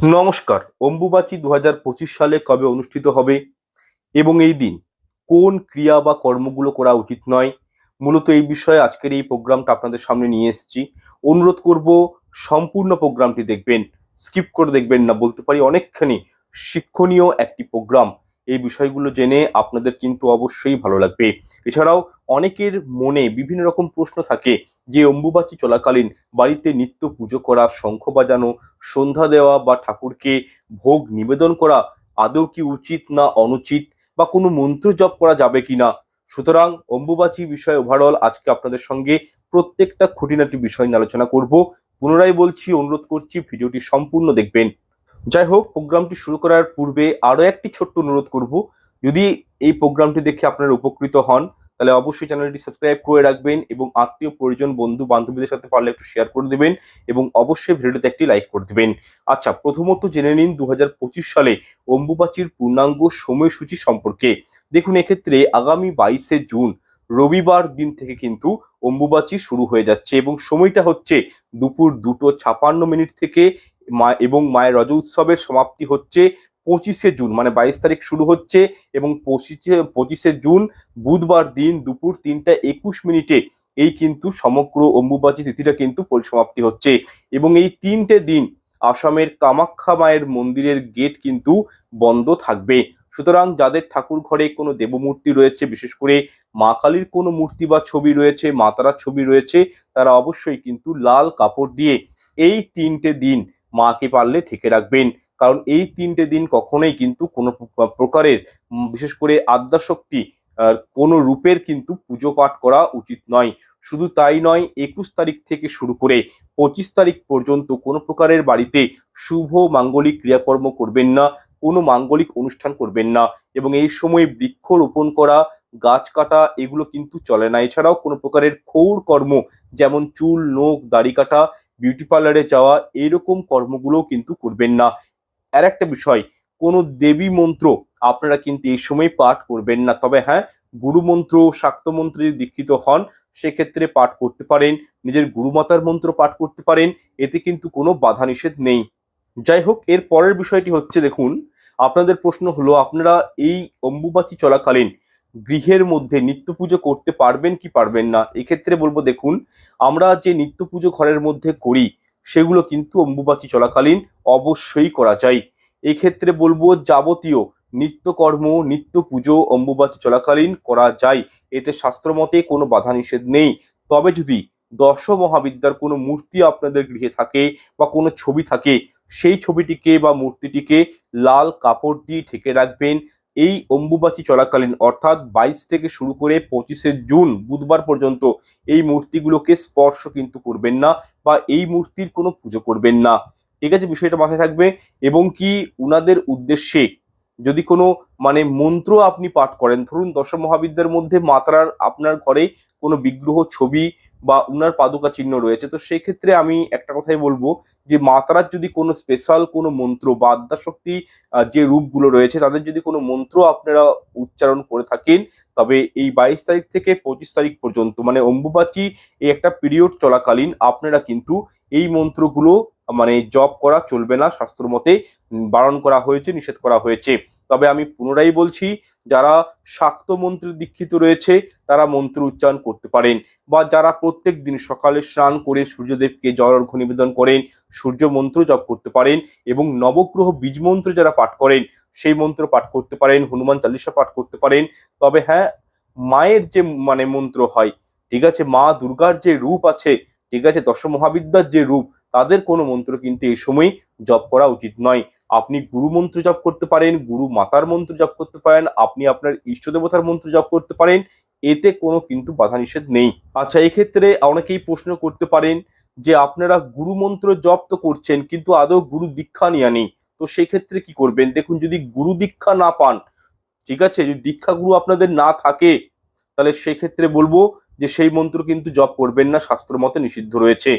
নমস্কার, অম্বুবাচি দু হাজার পঁচিশ সালে কবে অনুষ্ঠিত হবে? এবং এই দিন কোন ক্রিয়া বা কর্মগুলো করা উচিত নয়? মূলত এই বিষয়ে আজকের এই প্রোগ্রামটা আপনাদের সামনে নিয়ে এসেছি। অনুরোধ করব, সম্পূর্ণ প্রোগ্রামটি দেখবেন, স্কিপ করে দেখবেন না, বলতে পারি অনেকখানি শিক্ষণীয় একটি প্রোগ্রাম। এই বিষয়গুলো জেনে আপনাদের কিন্তু অবশ্যই ভালো লাগবে। এছাড়াও অনেকের মনে বিভিন্ন রকম প্রশ্ন থাকে যে, অম্বুবাচী চলাকালীন বাড়িতে নিত্য পুজো করা, শঙ্খ বাজানো, সন্ধ্যা দেওয়া বা ঠাকুরকে ভোগ নিবেদন করা আদৌ কি উচিত না অনুচিত বা কোনো মন্ত্র জপ করা যাবে কি না সুতরাং অম্বুবাচী বিষয়ে ওভারঅল আজকে আপনাদের সঙ্গে প্রত্যেকটা খুঁটিনাটি বিষয় নিয়ে আলোচনা করব। পুনরায় বলছি, অনুরোধ করছি, ভিডিওটি সম্পূর্ণ দেখবেন। যাই হোক প্রোগ্রামটি শুরু করার পূর্বে আরও একটি ছোট্ট অনুরোধ করব। যদি এই প্রোগ্রামটি দেখে আপনারা উপকৃত হন, তাহলে অবশ্যই চ্যানেলটি সাবস্ক্রাইব করে রাখবেন এবং আত্মীয়, পরিজন, বন্ধু, বান্ধবীদের সাথে পারলে একটু শেয়ার করে দেবেন এবং অবশ্যই ভিডিওটিতে একটি লাইক করে দেবেন। আচ্ছা প্রথমত জেনে নিন দু হাজার পঁচিশ সালে অম্বুবাচীর পূর্ণাঙ্গ সময়সূচি সম্পর্কে। দেখুন, এক্ষেত্রে আগামী বাইশে জুন, রবিবার দিন থেকে কিন্তু অম্বুবাচী শুরু হয়ে যাচ্ছে এবং সময়টা হচ্ছে দুপুর দুটো ছাপান্ন মিনিট থেকে মা এবং মায়ের রজ উৎসবের সমাপ্তি হচ্ছে পঁচিশে জুন মানে বাইশ তারিখ শুরু হচ্ছে এবং পঁচিশে পঁচিশে জুন বুধবার দিন দুপুর তিনটা একুশ মিনিটে এই কিন্তু সমগ্র অম্বুবাচী তিথিটা কিন্তু পরিসমাপ্তি হচ্ছে। এবং এই তিনটে দিন আসামের কামাখ্যা মায়ের মন্দিরের গেট কিন্তু বন্ধ থাকবে। সুতরাং যাদের ঠাকুর ঘরে কোনো দেবমূর্তি রয়েছে, বিশেষ করে মা কালীর কোনো মূর্তি বা ছবি রয়েছে, মা তারার ছবি রয়েছে, তারা অবশ্যই কিন্তু লাল কাপড় দিয়ে এই তিনটে দিন মাকে পারলে ঠেকে রাখবেন। কারণ এই তিনটে দিন কখনোই কিন্তু কোনো প্রকারের বিশেষ করে আদ্যাশক্তি কোনো রূপের কিন্তু পুজো পাঠ করা উচিত নয়। শুধু তাই নয়, একুশ তারিখ থেকে শুরু করে পঁচিশ তারিখ পর্যন্ত কোনো প্রকারের বাড়িতে শুভ মাঙ্গলিক ক্রিয়াকর্ম করবেন না, কোনো মাঙ্গলিক অনুষ্ঠান করবেন না এবং এই সময় বৃক্ষ রোপণ করা, গাছ কাটা এগুলো কিন্তু চলে না। এছাড়াও কোনো প্রকারের ক্ষৌর কর্ম, যেমন চুল, নখ, দাড়ি কাটা বিউটি পার্লারে যাওয়া এইরকম কর্মগুলোও কিন্তু করবেন না। আর একটা বিষয়, কোনো দেবী মন্ত্র আপনারা কিন্তু এই সময় পাঠ করবেন না। তবে হ্যাঁ গুরুমন্ত্র শাক্ত মন্ত্রে দীক্ষিত হন, সেক্ষেত্রে পাঠ করতে পারেন, নিজের গুরুমাতার মন্ত্র পাঠ করতে পারেন, এতে কিন্তু কোনো বাধা নিষেধ নেই। যাই হোক, এর পরের বিষয়টি হচ্ছে, দেখুন, আপনাদের প্রশ্ন হলো, আপনারা এই অম্বুবাচী চলাকালীন গৃহের মধ্যে নিত্য পুজো করতে পারবেন কি পারবেন না, এক্ষেত্রে বলব দেখুন, আমরা যে নিত্য পুজো ঘরের মধ্যে করি, সেগুলো কিন্তু অম্বুবাচী চলাকালীন অবশ্যই করা যায়। এক্ষেত্রে বলব যাবতীয় নিত্যকর্ম নিত্য পুজো অম্বুবাচী চলাকালীন করা যায়। এতে শাস্ত্রমতে কোনো বাধা নিষেধ নেই। তবে যদি দশ মহাবিদ্যার কোনো মূর্তি আপনাদের গৃহে থাকে বা কোনো ছবি থাকে, সেই ছবিটিকে বা মূর্তিটিকে লাল কাপড় দিয়ে ঢেকে রাখবেন। এই অম্বুবাচী চলাকালীন, অর্থাৎ বাইশ থেকে শুরু করে পঁচিশে জুন বুধবার পর্যন্ত এই মূর্তিগুলোকে স্পর্শ কিন্তু করবেন না বা এই মূর্তির কোনো পুজো করবেন না। ঠিক আছে, বিষয়টা মাথায় থাকবে। এবং কি উনাদের উদ্দেশ্যে যদি কোনো মানে মন্ত্র আপনি পাঠ করেন, ধরুন দশম মহাবিদ্যার মধ্যে মাতারার আপনার ঘরে কোনো বিগ্রহ ছবি বা উনার পাদুকা চিহ্ন রয়েছে, তো সেই ক্ষেত্রে আমি একটা কথাই বলব যে মাতারার যদি কোনো স্পেশাল কোনো মন্ত্র বা আদ্যাশক্তি যে রূপগুলো রয়েছে, তাদের যদি কোনো মন্ত্র আপনারা উচ্চারণ করে থাকেন, তবে এই বাইশ তারিখ থেকে পঁচিশ তারিখ পর্যন্ত মানে অম্বুবাচী এই একটা পিরিয়ড চলাকালীন আপনারা কিন্তু এই মন্ত্রগুলো মানে জপ করা চলবে না, শাস্ত্র মতে বারণ করা হয়েছে, নিষেধ করা হয়েছে। তবে আমি পুনরায় বলছি, যারা শাক্ত মন্ত্রে দীক্ষিত রয়েছে, তারা মন্ত্র উচ্চারণ করতে পারেন বা যারা প্রত্যেক দিন সকালে স্নান করে সূর্যদেবকে জল অর্ঘ্য নিবেদন করেন, সূর্য মন্ত্র জপ করতে পারেন এবং নবগ্রহ বীজ মন্ত্র যারা পাঠ করেন, সেই মন্ত্র পাঠ করতে পারেন, হনুমান চালিসা পাঠ করতে পারেন। তবে হ্যাঁ মায়ের যে মানে মন্ত্র হয়, ঠিক আছে, মা দুর্গার যে রূপ আছে, ঠিক আছে দশ মহাবিদ্যার যে রূপ, তাদের কোনো মন্ত্র কিন্তু এই সময় জপ করা উচিত নয়। আপনি গুরু মন্ত্র জপ করতে পারেন, গুরু মাতার মন্ত্র জপ করতে পারেন, আপনি আপনার ইষ্ট দেবতার মন্ত্র জপ করতে পারেন, এতে কোনো কিন্তু বাধা নিষেধ নেই। আচ্ছা এক্ষেত্রে অনেকেই প্রশ্ন করতে পারেন যে, আপনারা গুরু মন্ত্র জপ তো করছেন, কিন্তু আদৌ গুরু দীক্ষা নেওয়া নেই। তো সেই ক্ষেত্রে কি করবেন? দেখুন, যদি গুরু দীক্ষা না পান, ঠিক আছে, যদি দীক্ষা গুরু আপনাদের না থাকে, তাহলে সেক্ষেত্রে বলব যে সেই মন্ত্র কিন্তু জপ করবেন না, শাস্ত্র মতে নিষিদ্ধ রয়েছে।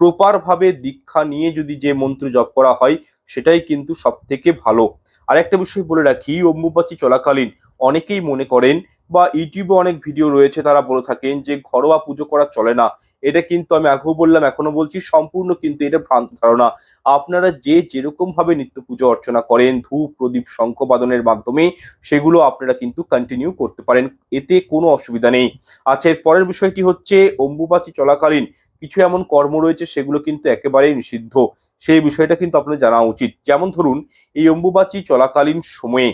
প্রপার ভাবে দীক্ষা নিয়ে যদি যে মন্ত্র জপ করা হয়, সেটাই কিন্তু সব থেকে ভালো। আর একটা বিষয় বলে রাখি, অম্বুবাচী চলাকালীন অনেকেই মনে করেন বা ইউটিউবে অনেক ভিডিও রয়েছে, তারা বলে থাকেন যে ঘরোয়া পুজো করা চলে না। এটা কিন্তু আমি আগেও বললাম এখনও বলছি, সম্পূর্ণ কিন্তু এটা ভ্রান্ত ধারণা। আপনারা যে যেরকম ভাবে নিত্য পুজো অর্চনা করেন, ধূপ, প্রদীপ, শঙ্খবাদনের মাধ্যমে, সেগুলো আপনারা কিন্তু কন্টিনিউ করতে পারেন, এতে কোনো অসুবিধা নেই। আচ্ছা এর পরের বিষয়টি হচ্ছে, অম্বুবাচী চলাকালীন কিছু এমন কর্ম রয়েছে, সেগুলো কিন্তু একেবারেই নিষিদ্ধ। সেই বিষয়টা কিন্তু আপনাদের জানা উচিত। যেমন ধরুন, এই অম্বুবাচী চলাকালীন সময়ে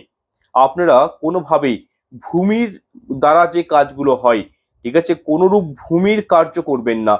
আপনারা কোনোভাবেই ভূমির দ্বারা যে কাজগুলো হয়, ঠিক আছে? কোনোরূপ ভূমির কার্য করবেন না।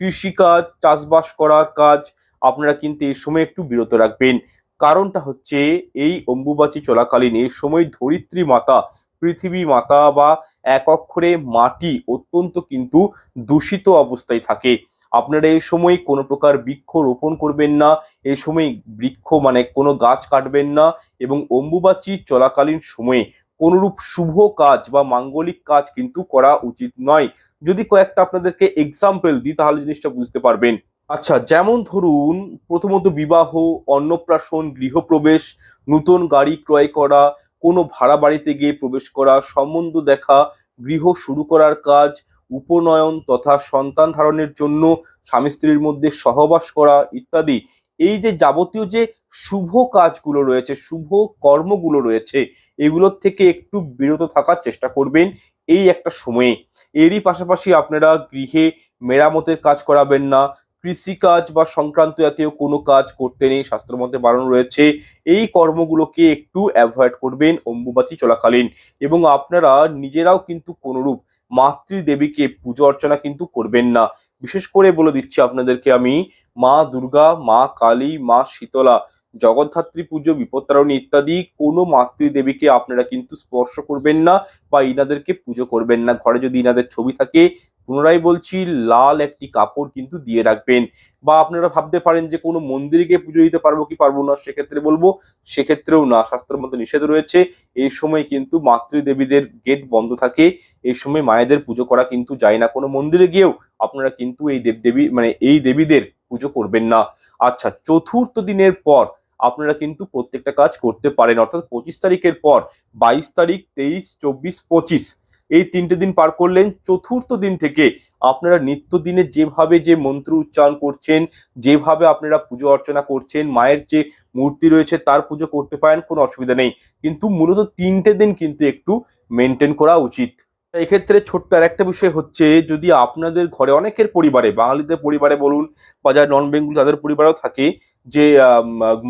কৃষিকাজ, চাষবাস করার কাজ, আপনারা কিন্তু এই সময় একটু বিরত রাখবেন। কারণটা হচ্ছে, এই অম্বুবাচী চলাকালীন এই সময় ধরিত্রী মাতা, পৃথিবী মাতা বা এক অক্ষরে মাটি অত্যন্ত কিন্তু দূষিত অবস্থায় থাকে। আপনারা এই সময় কোনো প্রকার বৃক্ষ রোপণ করবেন না, এই সময় বৃক্ষ মানে কোনো গাছ কাটবেন না এবং অম্বুবাচী চলাকালীন সময়ে কোনরূপ শুভ কাজ বা মাঙ্গলিক কাজ কিন্তু করা উচিত নয়। যদি কয়েকটা আপনাদেরকে এক্সাম্পল দিই, তাহলে জিনিসটা বুঝতে পারবেন। আচ্ছা যেমন ধরুন, প্রথমত বিবাহ, অন্নপ্রাশন, গৃহপ্রবেশ, নতুন গাড়ি ক্রয় করা, কোনো ভাড়া বাড়িতে গিয়ে প্রবেশ করা, সম্বন্ধ দেখা, গৃহ শুরু করার কাজ, উপনয়ন তথা সন্তান ধারণের জন্য স্বামী স্ত্রীর মধ্যে সহবাস করা ইত্যাদি। এই যে যাবতীয় যে শুভ কাজগুলো রয়েছে, শুভ কর্মগুলো রয়েছে, এগুলোর থেকে একটু বিরত থাকার চেষ্টা করবেন এই একটা সময়ে। এরই পাশাপাশি আপনারা গৃহে মেরামতের কাজ করাবেন না, কৃষিকাজ বা সংক্রান্ত জাতীয় কোনো কাজ করতে নেই শাস্ত্রমতে বারণ রয়েছে, এই কর্মগুলোকে একটু অ্যাভয়েড করবেন অম্বুবাচী চলাকালীন। এবং আপনারা নিজেরাও কিন্তু কোনোরূপ মাতৃদেবীকে পুজো অর্চনা কিন্তু করবেন না। বিশেষ করে বলে দিচ্ছি আপনাদেরকে আমি, মা দুর্গা, মা কালী, মা শীতলা, জগদ্ধাত্রী পুজো, বিপত্তারণী ইত্যাদি কোনো মাতৃদেবীকে আপনারা কিন্তু স্পর্শ করবেন না বা ইনাদেরকে পুজো করবেন না। ঘরে যদি ইনাদের ছবি থাকে পুনরায় বলছি, লাল একটি কাপড় কিন্তু দিয়ে রাখবেন। বা আপনারা ভাবতে পারেন যে কোনো মন্দিরে গিয়ে পুজো দিতে পারব কি পারব না, সেক্ষেত্রে বলব, সেক্ষেত্রেও না শাস্ত্রের মধ্যে নিষেধ রয়েছে। এই সময় কিন্তু মাতৃদেবীদের গেট বন্ধ থাকে। এই সময় মায়েদের পুজো করা কিন্তু যায় না। কোনো মন্দিরে গিয়েও আপনারা কিন্তু এই দেবদেবী মানে এই দেবীদের পুজো করবেন না। আচ্ছা চতুর্থ দিনের পর আপনারা কিন্তু প্রত্যেকটা কাজ করতে পারেন। অর্থাৎ পঁচিশ তারিখের পর বাইশ তারিখ, তেইশ, চব্বিশ, পঁচিশ। এই তিনটে দিন পার করলেন। চতুর্থ দিন থেকে আপনারা নিত্যদিনে যেভাবে যে মন্ত্র উচ্চারণ করছেন, যেভাবে আপনারা পুজো অর্চনা করছেন, মায়ের যে মূর্তি রয়েছে তার পুজো করতে পারেন, কোনো অসুবিধা নেই। কিন্তু মূলত তিনটে দিন কিন্তু একটু মেনটেন করা উচিত। এক্ষেত্রে ছোট্ট আর একটা বিষয় হচ্ছে, যদি আপনাদের ঘরে অনেকের পরিবারে, বাঙালিদের পরিবারে বলুন বা যারা নন বেঙ্গল তাদের পরিবারেও থাকে যে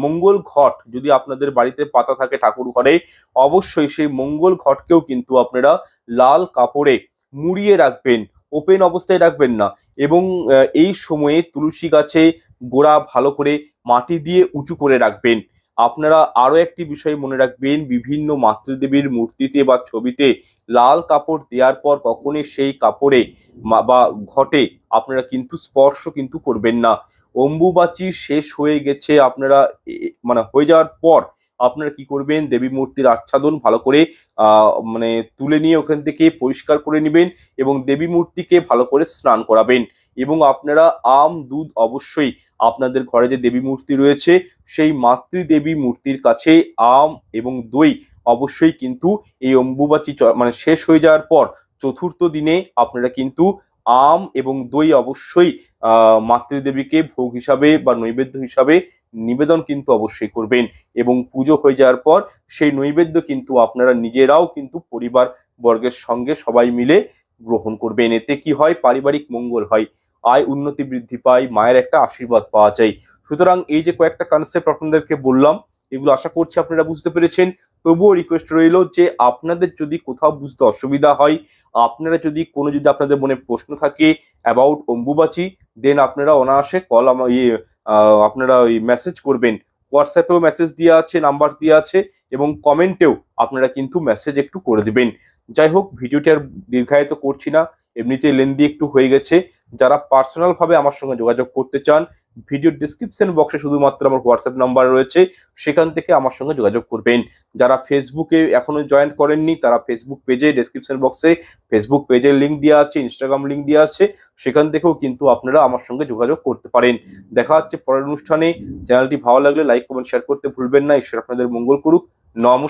মঙ্গল ঘট যদি আপনাদের বাড়িতে পাতা থাকে ঠাকুর ঘরে, অবশ্যই সেই মঙ্গল ঘটকেও কিন্তু আপনারা লাল কাপড়ে মুড়িয়ে রাখবেন ওপেন অবস্থায় রাখবেন না এবং এই সময়ে তুলসী গাছে গোড়া ভালো করে মাটি দিয়ে উঁচু করে রাখবেন। আপনারা আরও একটি বিষয় মনে রাখবেন, বিভিন্ন মাতৃদেবীর মূর্তিতে বা ছবিতে লাল কাপড় দেওয়ার পর কখনই সেই কাপড়ে বা ঘটে আপনারা কিন্তু স্পর্শ কিন্তু করবেন না। অম্বুবাচী শেষ হয়ে গেছে আপনারা মানে হয়ে যাওয়ার পর আপনারা কি করবেন, দেবী মূর্তির আচ্ছাদন ভালো করে মানে তুলে নিয়ে ওখান থেকে পরিষ্কার করে নেবেন এবং দেবী মূর্তিকে ভালো করে স্নান করাবেন। এবং আপনারা আম, দুধ অবশ্যই আপনাদের ঘরে যে দেবী মূর্তি রয়েছে, সেই মাতৃদেবী মূর্তির কাছে আম এবং দই অবশ্যই কিন্তু এই অম্বুবাচী মানে শেষ হয়ে যাওয়ার পর চতুর্থ দিনে আপনারা কিন্তু আম এবং দই অবশ্যই মাতৃদেবীকে ভোগ হিসাবে বা নৈবেদ্য হিসাবে নিবেদন কিন্তু অবশ্যই করবেন এবং পুজো হয়ে যাওয়ার পর সেই নৈবেদ্য কিন্তু আপনারা নিজেরাও কিন্তু পরিবার বর্গের সঙ্গে সবাই মিলে গ্রহণ করবেন এতে কি হয়? পারিবারিক মঙ্গল হয়। আয় উন্নতি বৃদ্ধি পায়। মায়ের একটা আশীর্বাদ পাওয়া যায়। সুতরাং এই যে কয়েকটা কনসেপ্ট আপনাদেরকে বললাম, এগুলো আশা করছি আপনারা বুঝতে পেরেছেন। তবুও রিকোয়েস্ট রইল যে আপনাদের যদি কোথাও বুঝতে অসুবিধা হয়, আপনারা যদি কোনো যদি আপনাদের মনে প্রশ্ন থাকে অ্যাবাউট অম্বুবাচী দেন আপনারা অনায়াসে কল আমার ইয়ে আপনারা ওই মেসেজ করবেন। হোয়াটসঅ্যাপেও মেসেজ দেওয়া আছে নাম্বার দেওয়া আছে এবং কমেন্টেও আপনারা কিন্তু মেসেজ একটু করে দিবেন। যাই হোক ভিডিওটি আর দীর্ঘায়িত করছি না। এমনিতে লেন্দি একটু হয়ে গেছে। যারা পার্সোনাল ভাবে আমার সঙ্গে যোগাযোগ করতে চান ভিডিও ডিসক্রিপশন বক্সে শুধুমাত্র আমার হোয়াটসঅ্যাপ নাম্বার রয়েছে, সেখান থেকে আমার সঙ্গে যোগাযোগ করবেন। যারা ফেসবুকে এখনও জয়েন করেননি, তারা ফেসবুক পেজে ডেসক্রিপশন বক্সে ফেসবুক পেজের লিঙ্ক দেওয়া আছে ইনস্টাগ্রাম লিঙ্ক দেওয়া আছে, সেখান থেকেও কিন্তু আপনারা আমার সঙ্গে যোগাযোগ করতে পারেন। দেখা হচ্ছে পরের অনুষ্ঠানে। চ্যানেলটি ভালো লাগলে লাইক কমেন্ট শেয়ার করতে ভুলবেন না। ঈশ্বর আপনাদের মঙ্গল করুক। নমস্কার।